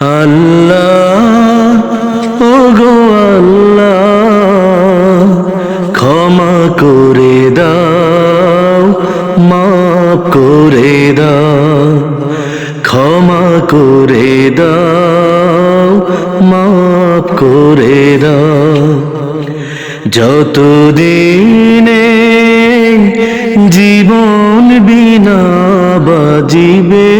আল্লাহ ও গো আল্লাহ, ক্ষমা করে দাও, মাফ করে দাও, ক্ষমা করে দাও, মাফ করে দাও। যতদিনে জীবন বিনা বাজিবে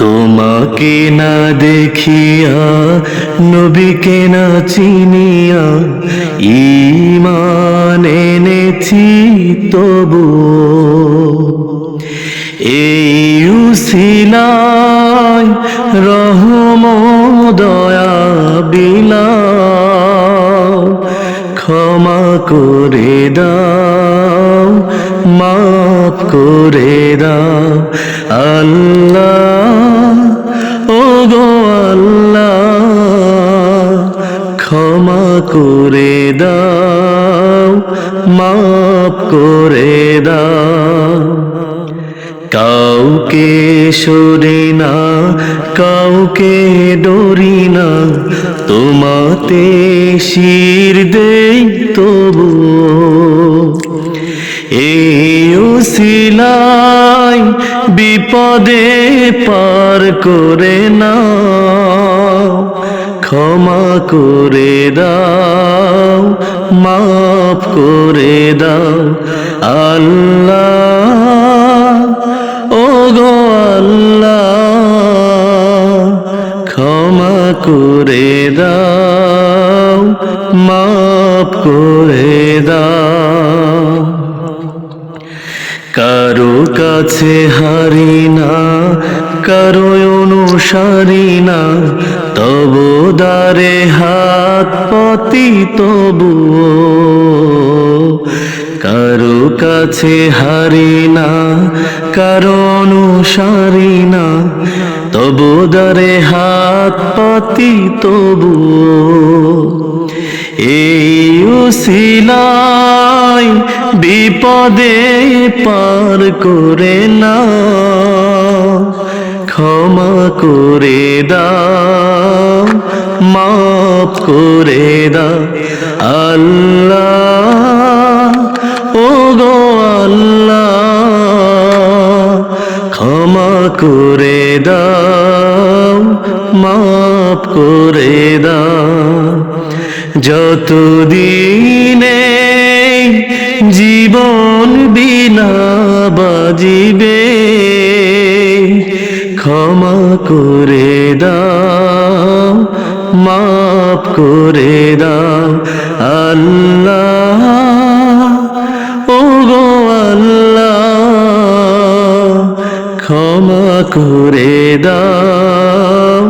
তোমাকে না দেখিয়া, নবীকে না চিনিয়া ইমান এনেছি তবু এই উসিলায় রহম দয়া বিলাও, ক্ষমা করে দাও। মাফ করে দাও। আল্লাহ ও গো ক্ষমা করে দাও, মাফ করে দাও। কাউকে সরি না, কাউকে ডরি না, তোমাতে শির দেই তবু এই উসিলাই বিপদে পার করে না ক্ষমা করে দাও, মাফ করে দাও। আল্লাহ ও গো আল্লাহ, ক্ষমা করে দাও, মাফ করে দাও। কাছে হারি না কারও অনুসারী না। তব দারে হাত পতি তবু কারও কাছে হারি না, কারও অনুসারী না। তব দারে হাত পাতি তবু এই বিপদে পার করে না। ক্ষমা করে দাও, মাফ করে দাও। আল্লাহ ও গো আল্লাহ, ক্ষমা করে দাও, মাফ করে দাও। যতদিনে জীবন বিনা বাজিবে, ক্ষমা করে দাও, মাফ করে দাও, আল্লাহ ও গো আল্লাহ, ক্ষমা করে দাও